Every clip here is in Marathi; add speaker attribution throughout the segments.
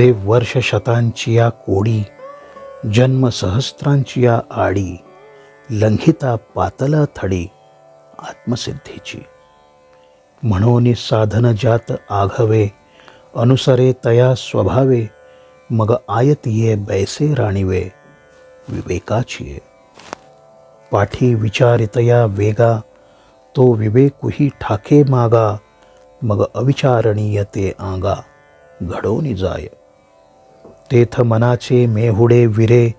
Speaker 1: जे वर्ष शतांची या कोडी जन्म सहस्त्रांची या आडी लंघिता पातला थडी आत्मसिद्धीची. म्हणून साधन जात आघवे अनुसरे तया स्वभावे मग आयतीये बैसे राणीवे विवेकाची पाठी विचारितया वेगा तो विवेकुही ठाके मागा मग अविचारणीय ते आंगा घडोनी जाय. तेथ मनाचे मेहुडे विरे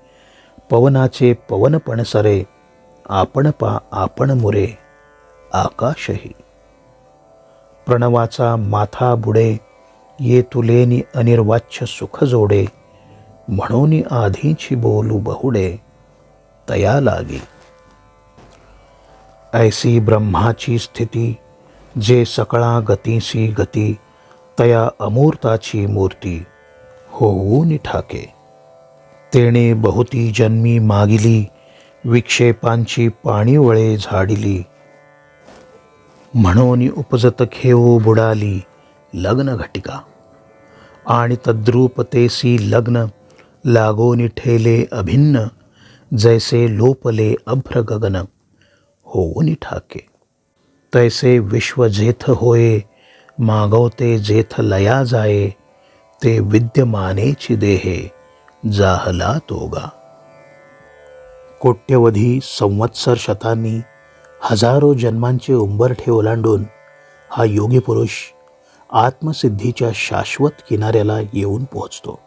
Speaker 1: पवनाचे पवन सरे आपण पा आपण मुरे आकाशही. प्रणवाचा माथा बुडे ये तुलेनी अनिर्वाच्य सुख जोडे म्हणून आधीची बोलू बहुडे तया लागी. ऐसी ब्रह्माची स्थिती जे सकळा गतीसी गती तया अमूर्ताची मूर्ती होऊन ठाके. तेणे बहुती जन्मी मागिली विक्षेपांची पाणीवळे झाडिली. म्हणून उपजत खेऊ बुडाली लग्न घटिका. आणि तद्रूपतेसी लग्न लागोनी ठेले अभिन्न जैसे लोपले अभ्र गगन होऊन ठाके. तैसे विश्व जेथ होये मागवते जेथ लया जाये ते विद्यमानेची देहे जाहला तोगा. कोट्यवधी संवत्सर शतांनी हजारो जन्मांचे उंबरठे ओलांडून हा योगी पुरुष आत्मसिद्धीच्या शाश्वत किनाऱ्याला येऊन पोहोचतो.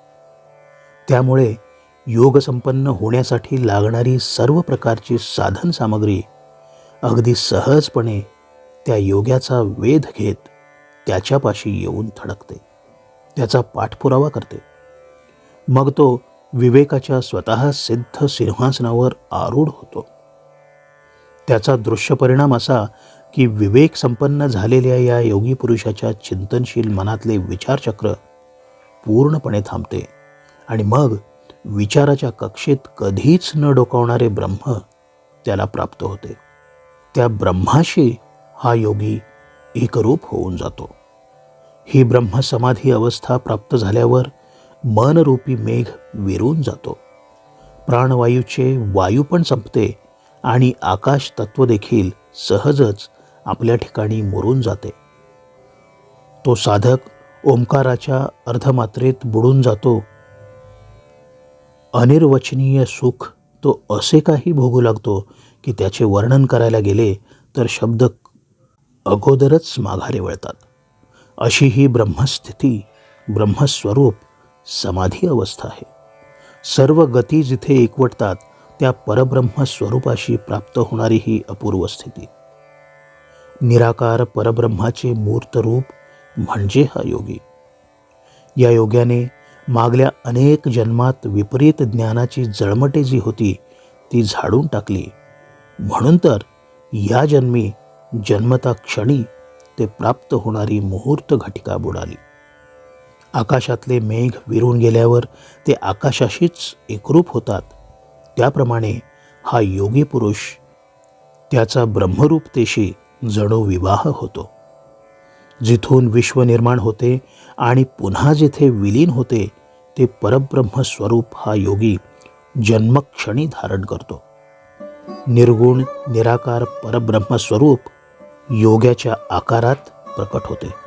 Speaker 1: त्यामुळे योगसंपन्न होण्यासाठी लागणारी सर्व प्रकारची साधन सामग्री अगदी सहजपणे त्या योग्याचा वेध घेत त्याच्यापाशी येऊन थडकते. त्याचा पाठपुरावा करते. मग तो विवेकाच्या स्वतः सिद्ध सिंहासनावर आरूढ होतो. त्याचा दृश्य परिणाम असा की विवेक संपन्न झालेल्या या योगी पुरुषाच्या चिंतनशील मनातले विचारचक्र पूर्णपणे थांबते आणि मग विचाराच्या कक्षेत कधीच न डोकावणारे ब्रह्म त्याला प्राप्त होते. त्या ब्रह्माशी हा योगी एकरूप होऊन जातो. ही ब्रह्मसमाधी अवस्था प्राप्त झाल्यावर मनरूपी मेघ विरून जातो. प्राणवायूचे वायू पण संपते आणि आकाश तत्व देखील सहजच आपल्या ठिकाणी मुरून जाते. तो साधक ओंकाराच्या अर्धमात्रेत बुडून जातो. अनिर्वचनीय सुख तो असे काही भोगू लागतो की त्याचे वर्णन करायला गेले तर शब्द अगोदरच माघारे वळतात. अशी ही ब्रह्मस्थिती ब्रह्मस्वरूप समाधी अवस्था आहे. सर्व गती जिथे एकवटतात त्या परब्रह्म स्वरूपाशी प्राप्त होणारी ही अपूर्व स्थिती. निराकार परब्रह्माचे मूर्त रूप म्हणजे हा योगी. या योग्याने मागल्या अनेक जन्मात विपरीत ज्ञानाची जळमटे जी होती ती झाडून टाकली. म्हणून तर या जन्मी जन्मता क्षणी ते प्राप्त होणारी मुहूर्त घटिका बुडाली. आकाशातले मेघ विरून गेल्यावर ते आकाशाशीच एकरूप होतात. त्याप्रमाणे हा योगी पुरुष त्याचा ब्रह्मरूपतेशी जणू विवाह होतो. जिथून विश्व निर्माण होते आणि पुन्हा जिथे विलीन होते ते परब्रह्म स्वरूप हा योगी जन्मक्षणी धारण करतो. निर्गुण निराकार परब्रह्मस्वरूप योग्याच्या आकारात प्रकट होते.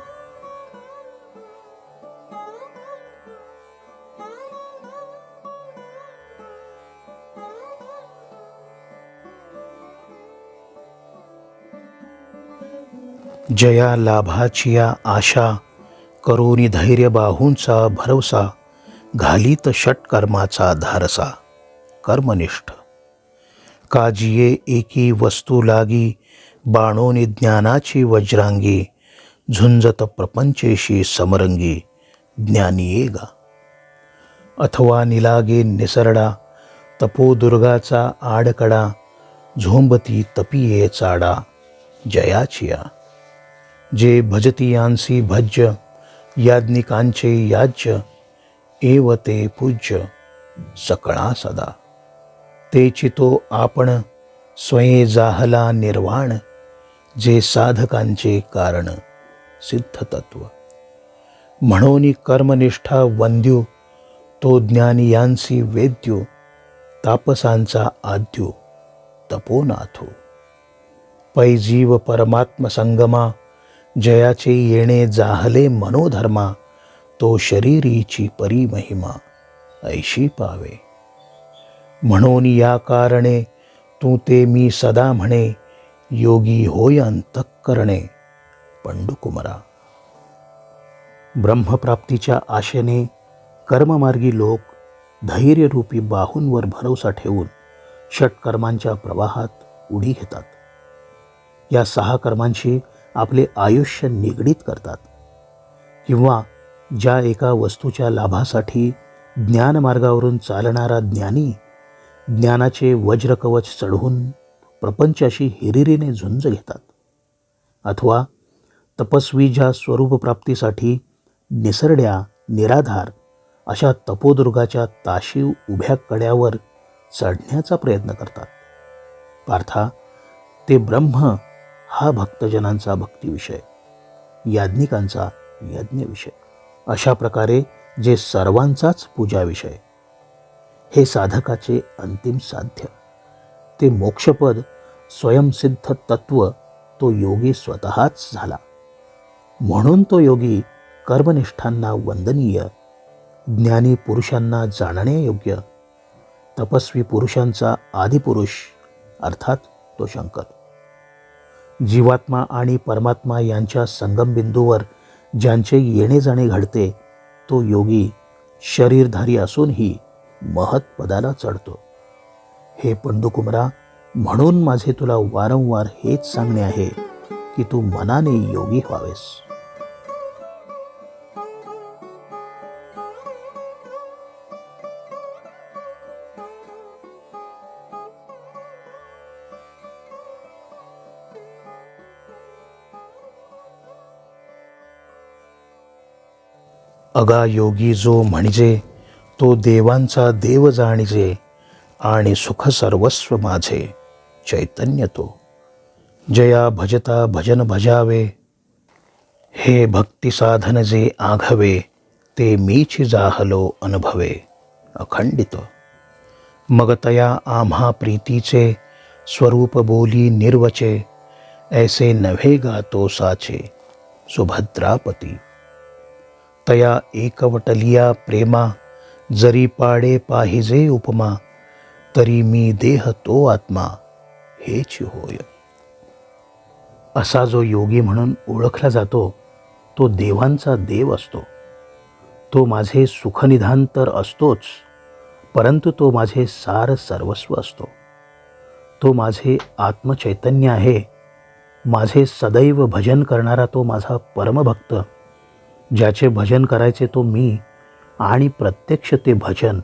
Speaker 1: जया लाभाचिया आशा करोनी धैर्य बाहूंचा भरवसा घालीत षटकर्माचा धारसा कर्मनिष्ठ. काजिये एकी वस्तू लागी बाणोनी ज्ञानाची वज्रांगी झुंजत प्रपंचेशी समरंगी ज्ञानी येगा अथवा निलागे निसरडा तपोदुर्गाचा आडकडा झोंबती तपिये चाडा जयाचिया जे भजतीयांसी भज्य याज्ञिकांचे याज्य एव ते पूज्य सकळा सदा. ते चितो आपण स्वये जाहला निर्वाण जे साधकांचे कारण सिद्ध तत्व म्हणून कर्मनिष्ठा वंद्यो तो ज्ञानी यांसी वेद्यो तापसांचा आद्यो तपोनाथो. पै जीव परमात्म संगमा जयाचे येणे जाहले मनोधर्मा तो शरीरीची परिमहिमा ऐशी पावे. म्हणून या कारणे तू ते मी सदा म्हणे योगी होय अंतःकरणे पंडुकुमरा। ब्रह्मप्राप्तीच्या आशेने कर्ममार्गी लोक धैर्यरूपी बाहूंवर भरोसा ठेवून षटकर्मांच्या प्रवाहात उडी घेतात। या सहा कर्मांशी आपले आयुष्य निगडीत करतात किंवा ज्या एका वस्तूच्या लाभासाठी ज्ञानमार्गावरून चालणारा ज्ञानी ज्ञानाचे वज्रकवच चढवून प्रपंचाशी हिरिरीने झुंज घेतात. अथवा तपस्वी ज्या स्वरूपप्राप्तीसाठी निसरड्या निराधार अशा तपोदुर्गाच्या ताशीव उभ्या कड्यावर चढण्याचा प्रयत्न करतात. पार्था ते ब्रह्म हा भक्तजनांचा भक्तिविषय याज्ञिकांचा यज्ञविषय अशा प्रकारे जे सर्वांचाच पूजाविषय. हे साधकाचे अंतिम साध्य. ते मोक्षपद स्वयंसिद्ध तत्व तो योगी स्वतःच झाला. म्हणून तो योगी कर्मनिष्ठांना वंदनीय ज्ञानी पुरुषांना जाणण्यायोग्य तपस्वी पुरुषांचा आदिपुरुष अर्थात तो शंकर. जीवात्मा आणि परमात्मा यांच्या संगमबिंदूवर ज्यांचे येणे जाणे घडते तो योगी शरीरधारी असूनही महत्पदाला चढतो. हे पंडुकुमरा म्हणून माझे तुला वारंवार हेच सांगणे आहे की तू मनाने योगी व्हावेस. अगा योगी जो म्हणजे तो देवांचा देव जाणीजे. आणि सुख सर्वस्व माझे. चैतन्य तो. जया भजता भजन भजावे. हे भक्ती साधन जे आघवे ते मीच जाहलो अनुभवे. अखंडित. मग तया आम्हा प्रीतीचे स्वरूप बोली निर्वचे. ऐसे नव्हे गातो साचे. सुभद्रापती. तया एकवटलिया प्रेमा जरी पाडे पाहिजे उपमा. तरी मी देह तो आत्मा हेच होय. असा जो योगी म्हणून ओळखला जातो तो देवांचा देव असतो. तो माझे सुखनिधान तर असतोच परंतु तो माझे सार सर्वस्व असतो. तो माझे आत्मचैतन्य आहे. माझे सदैव भजन करणारा तो माझा परमभक्त. ज्याचे भजन करायचे तो मी आणि प्रत्यक्ष ते भजन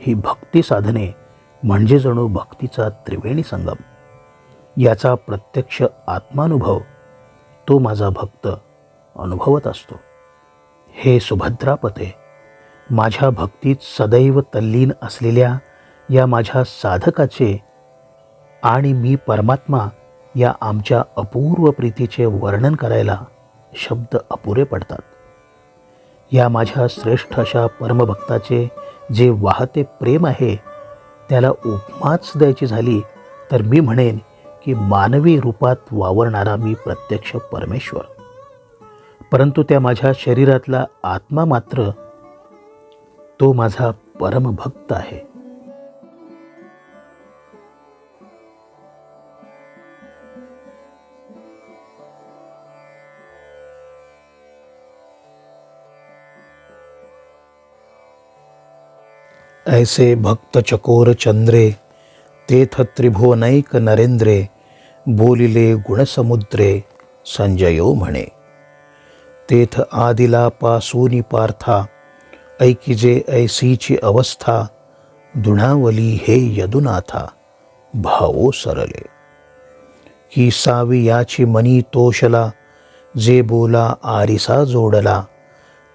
Speaker 1: ही भक्ती साधने म्हणजे जणू भक्तीचा त्रिवेणी संगम. याचा प्रत्यक्ष आत्मानुभव तो माझा भक्त अनुभवत असतो. हे सुभद्रापते माझ्या भक्तीत सदैव तल्लीन असलेल्या या माझ्या साधकाचे आणि मी परमात्मा या आमच्या अपूर्व प्रीतीचे वर्णन करायला शब्द अपुरे पडतात. या माझ्या श्रेष्ठ अशा परमभक्ताचे जे वाहते प्रेम आहे त्याला उपमाच द्यायची झाली तर मी म्हणेन की मानवी रूपात वावरणारा मी प्रत्यक्ष परमेश्वर. परंतु त्या माझ्या शरीरातला आत्मा मात्र तो माझा परमभक्त आहे. ऐसे भक्त चकोर चंद्रे तेथ त्रिभुवनैक नरेंद्रे बोलिले गुणसमुद्रे संजयो म्हणे। तेथ आदिला पासूनी पार्था ऐकिजे ऐसीची अवस्था दुणावली हे यदुनाथा भावो सरले। की सावी याची मनी तोषला जे बोला आरिसा जोडला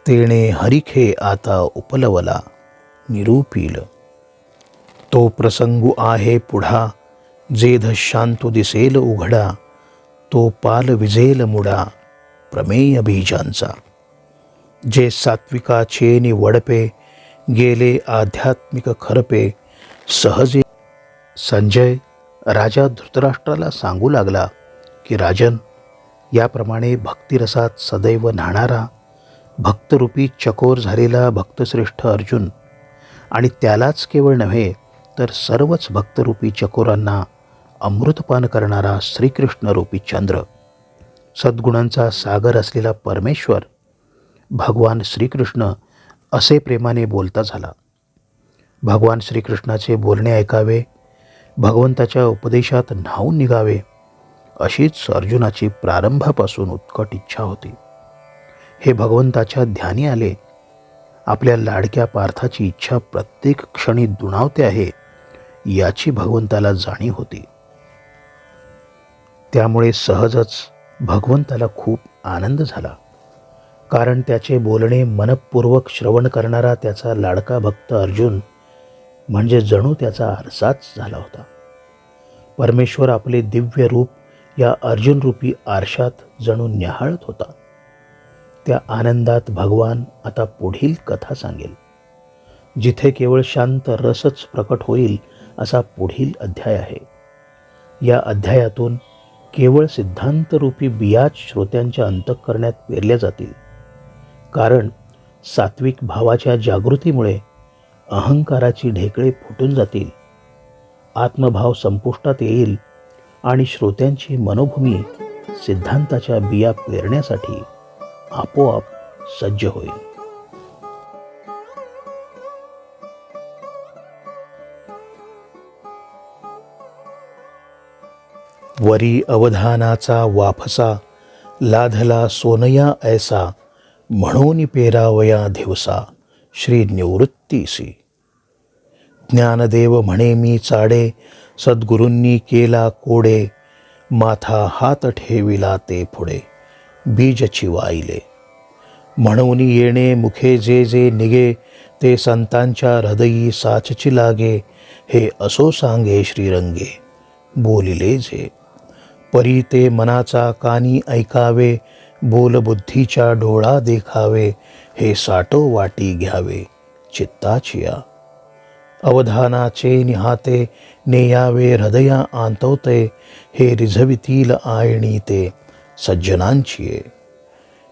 Speaker 1: तेणे हरिखे आता उपलवला। निरूपील. तो प्रसंगू आहे पुढा जेध शांतो दिसेल उघडा तो पाल विजेल मुडा प्रमेय बीजांचा. जे सात्विकाचे निवडपे गेले आध्यात्मिक खरपे सहजे संजय राजा धृतराष्ट्राला सांगू लागला की राजन याप्रमाणे भक्तिरसात सदैव न्हाणारा भक्तरूपी चकोर झालेला भक्तश्रेष्ठ अर्जुन आणि त्यालाच केवळ नव्हे तर सर्वच भक्तरूपी चकोरांना अमृतपान करणारा श्रीकृष्णरूपी चंद्र. सद्गुणांचा सागर असलेला परमेश्वर भगवान श्रीकृष्ण असे प्रेमाने बोलता झाला. भगवान श्रीकृष्णाचे बोलणे ऐकावे भगवंताच्या उपदेशात न्हावून निघावे अशीच अर्जुनाची प्रारंभापासून उत्कट इच्छा होती. हे भगवंताच्या ध्यानी आले आपल्या लाडक्या पार्थाची इच्छा प्रत्येक क्षणी दुणावते आहे याची भगवंताला जाणीव होती. त्यामुळे सहजच भगवंताला खूप आनंद झाला. कारण त्याचे बोलणे मनपूर्वक श्रवण करणारा त्याचा लाडका भक्त अर्जुन म्हणजे जणू त्याचा आरसाच झाला होता. परमेश्वर आपले दिव्य रूप या अर्जुनरूपी आरशात जणू न्याहाळत होता. त्या आनंदात भगवान आता पुढील कथा सांगेल. जिथे केवळ शांत रसच प्रकट होईल असा पुढील अध्याय आहे. या अध्यायातून केवळ सिद्धांतरूपी बियाज श्रोत्यांच्या अंतःकरणात पेरल्या जातील. कारण सात्विक भावाच्या जागृतीमुळे अहंकाराची ढेकळे फुटून जातील. आत्मभाव संपुष्टात येईल आणि श्रोत्यांची मनोभूमी सिद्धांताच्या बिया पेरण्यासाठी आपोआप सज्ज होईल. वरी अवधानाचा वाफसा लाधला सोनया ऐसा म्हणून पेरावया दिवसा श्री निवृत्तीसी. ज्ञानदेव म्हणे मी चाडे सद्गुरूंनी केला कोडे माथा हात ठेविला ते पुढे. बीज चिवाईले म्हणून येणे मुखे जे जे निगे ते संतांच्या हृदयी साचची लागे हे असो सांगे श्रीरंगे. बोलिले जे. परी ते मनाचा कानी ऐकावे बोलबुद्धीच्या डोळा देखावे हे साठो वाटी घ्यावे चित्ताचिया. अवधानाचे निहाते नेयावे हृदया आंतवते हे रिझवितील आयणी ते. सज्जनांची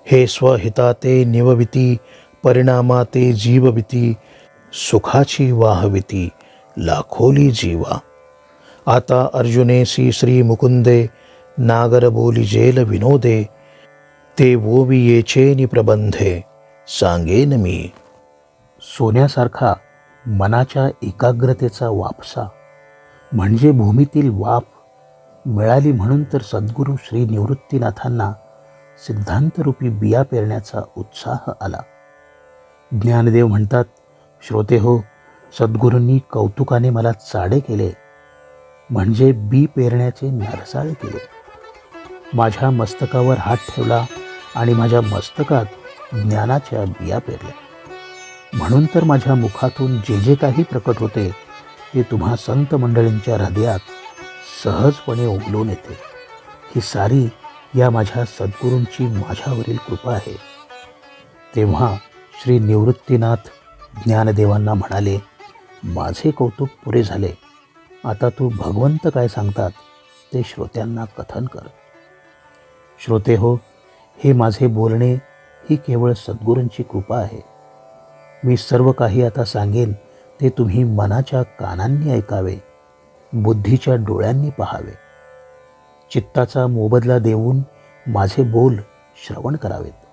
Speaker 1: हे स्वहिताते निवविती परिणामाते जीवविती सुखाची वाहविती लाखोली जीवा. आता अर्जुनेसी श्री मुकुंदे नागर बोली जेल विनोदे ते वोवियेचे निप्रबंधे सांगेन मी. सोन्यासारखा मनाच्या एकाग्रतेचा वापसा म्हणजे भूमीतील वाप मिळाली म्हणून तर सद्गुरू श्री निवृत्तीनाथांना सिद्धांतरूपी बिया पेरण्याचा उत्साह आला. ज्ञानदेव म्हणतात श्रोते हो सद्गुरूंनी कौतुकाने मला चाडे केले म्हणजे बी पेरण्याचे नरसाळे केले. माझ्या मस्तकावर हात ठेवला आणि माझ्या मस्तकात ज्ञानाच्या बिया पेरल्या. म्हणून तर माझ्या मुखातून जे जे काही प्रकट होते ते तुम्हा संत मंडळींच्या हृदयात सहजपणे उगलून येते. ही सारी या माझ्या सद्गुरूंची माझ्यावरील कृपा आहे. तेव्हा श्री निवृत्तीनाथ ज्ञानदेवांना म्हणाले माझे कौतुक पुरे झाले. आता तू भगवंत काय सांगतात ते श्रोत्यांना कथन कर. श्रोते हो हे माझे बोलणे ही केवळ सद्गुरूंची कृपा आहे. मी सर्व काही आता सांगेन ते तुम्ही मनाच्या कानांनी ऐकावे. बुद्धीच्या डोळ्यांनी पहावे. चित्ताचा मोबदला देऊन माझे बोल श्रवण करावेत.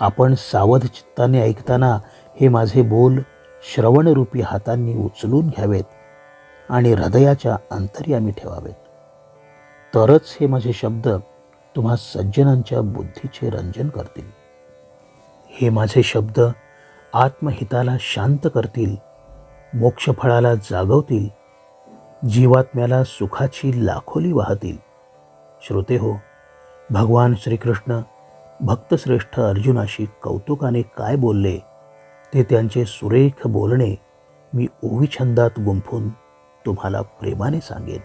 Speaker 1: आपण सावध चित्ताने ऐकताना हे माझे बोल श्रवणरूपी हातांनी उचलून घ्यावेत आणि हृदयाच्या अंतर्यामी ठेवावेत. तरच हे माझे शब्द तुम्हा सज्जनांच्या बुद्धीचे रंजन करतील. हे माझे शब्द आत्महिताला शांत करतील मोक्षफळाला जागवतील जीवात्म्याला सुखाची लाखोली वाहतील. श्रोते हो भगवान श्रीकृष्ण भक्तश्रेष्ठ अर्जुनाशी कौतुकाने काय बोलले ते त्यांचे सुरेख बोलणे मी ओविछंदात गुंफून तुम्हाला प्रेमाने सांगेन.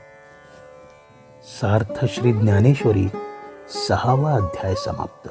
Speaker 1: सार्थ श्री ज्ञानेश्वरी सहावा अध्याय समाप्त.